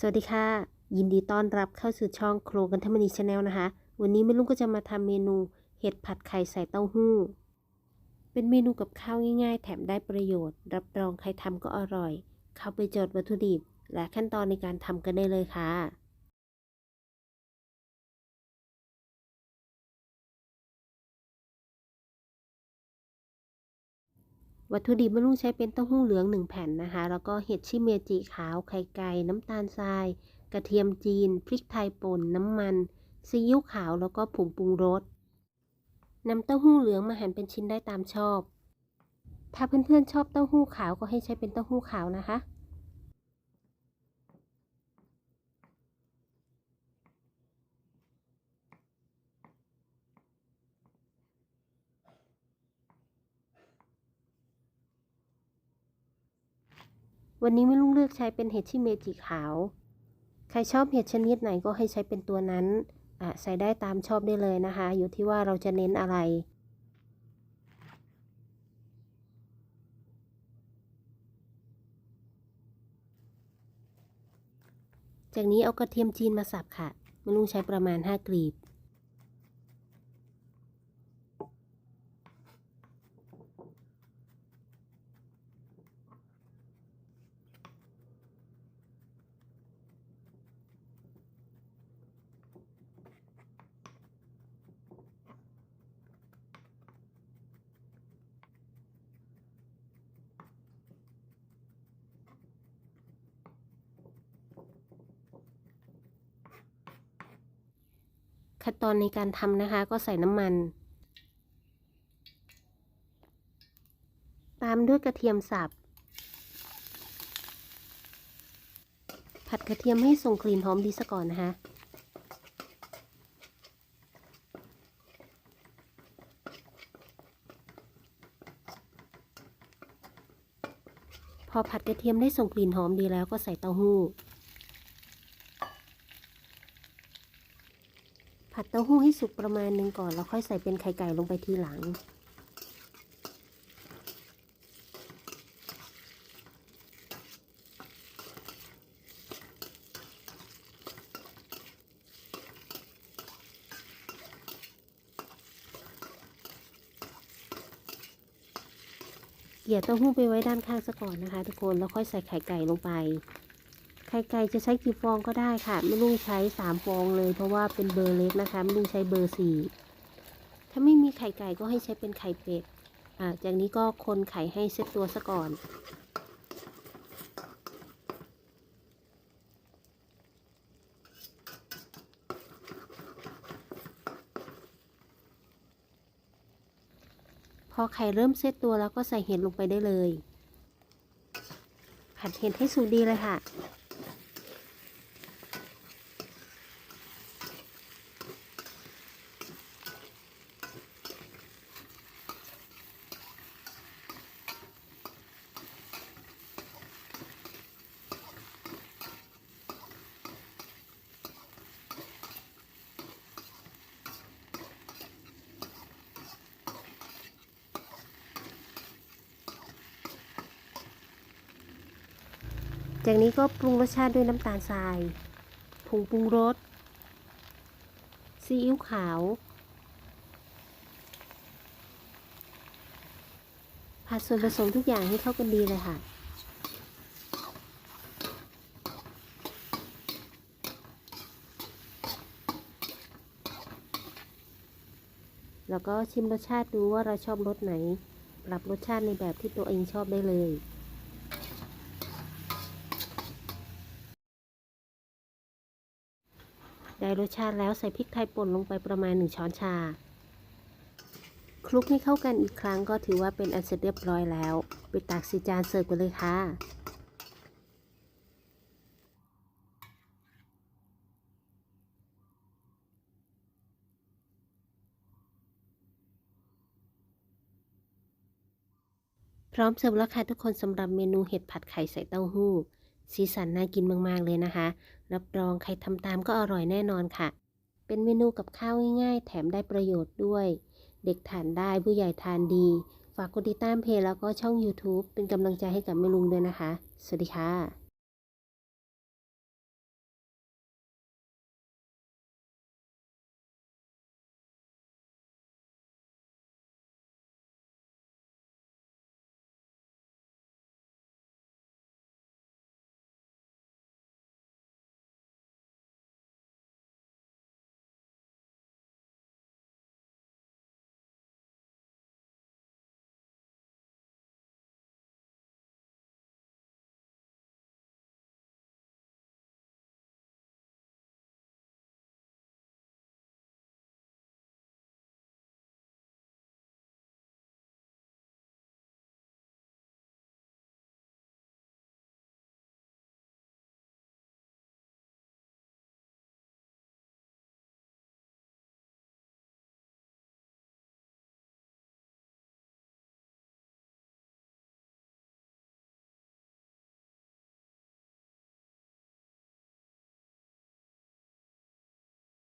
สวัสดีค่ะ ยินดีต้อนรับเข้าสู่ช่องโครกันธรรมนีชาแนลนะคะ วันนี้แม่ลุงก็จะมาทำเมนูเห็ดผัดไข่ใส่เต้าหู้ เป็นเมนูกับข้าวง่ายๆ แถมได้ประโยชน์ รับรองใครทำก็อร่อย เข้าไปจดวัตถุดิบ และขั้นตอนในการทำกันได้เลยค่ะ วัตถุดิบมะลุงใช้เป็นเต้าหู้เหลือง 1 แผ่นนะคะ แล้วก็เห็ดชิเมจิขาว ไข่ไก่ น้ำตาลทราย กระเทียมจีน พริกไทยป่น น้ำมัน ซีอิ๊วขาว แล้วก็ผงปรุงรสนำเต้าหู้เหลืองมาหั่นเป็นชิ้นได้ตามชอบ ถ้าเพื่อนๆชอบเต้าหู้ขาวก็ให้ใช้เป็นเต้าหู้ขาวนะคะ วันนี้ไม่ลุงเลือกใช้เป็นเห็ดชิเมจิขาว ใครชอบเห็ดชนิดไหนก็ให้ใช้เป็นตัวนั้นอะใส่ได้ตามชอบได้เลยนะคะ อยู่ที่ว่าเราจะเน้นอะไรจากนี้เอากระเทียมจีนมาสับค่ะไม่ลุงใช้ประมาณ 5 กลีบ ขั้นตอนในการทำนะคะ ก็ใส่น้ำมัน ตามด้วยกระเทียมสับ ผัดกระเทียมให้ส่งกลิ่นหอมดีซะก่อนนะคะพอผัดกระเทียมได้ส่งกลิ่นหอมดีแล้วก็ใส่เต้าหู้ ผัดเต้าหู้ให้สุกประมาณหนึ่งก่อนแล้วค่อยใส่เป็นไข่ไก่ลงไปทีหลังเกี่ยเต้าหู้ไปไว้ด้านข้างซะก่อนนะคะ ทุกคนแล้วค่อยใส่ไข่ไก่ลงไป ไข่ไก่จะใช้กี่ฟองก็ได้ค่ะไม่ลุงใช้3ฟองเลย เพราะว่าเป็นเบอร์เล็กนะคะไม่ลุงใช้เบอร์4ถ้าไม่มีไข่ไก่ก็ให้ใช้เป็นไข่เป็ดอ่าจากนี้ก็คนไข่ให้เซ็ตตัวซะก่อนพอไข่เริ่มเซตตัวแล้วก็ใส่เห็ดลงไปได้เลย ผัดเห็ดให้สุกดีเลยค่ะ จากนี้ก็ปรุงรสชาติด้วยน้ำตาลทราย ผงปรุงรส ซีอิ๊วขาว ผัดส่วนผสมทุกอย่างให้เข้ากันดีเลยค่ะแล้วก็ชิมรสชาติดูว่าเราชอบรสไหน ปรับรสชาติในแบบที่ตัวเองชอบได้เลย ได้รสชาติแล้วใส่พริกไทยป่นลงไปประมาณ 1 ช้อนชา คลุกให้เข้ากันอีกครั้งก็ถือว่าเป็นอันเสร็จเรียบร้อยแล้ว ไปตักสีจานเสิร์ฟกันเลยค่ะพร้อมเสิร์ฟแล้วค่ะทุกคนสำหรับเมนูเห็ดผัดไข่ใส่เต้าหู้ สีสันน่ากินมากๆเลยนะคะ รับรองใครทำตามก็อร่อยแน่นอนค่ะ เป็นเมนูกับข้าวง่ายๆ แถมได้ประโยชน์ด้วย เด็กทานได้ผู้ใหญ่ทานดี ฝากกดติดตามเพจแล้วก็ช่อง YouTube เป็นกำลังใจให้กับแม่ลุงด้วยนะคะ สวัสดีค่ะ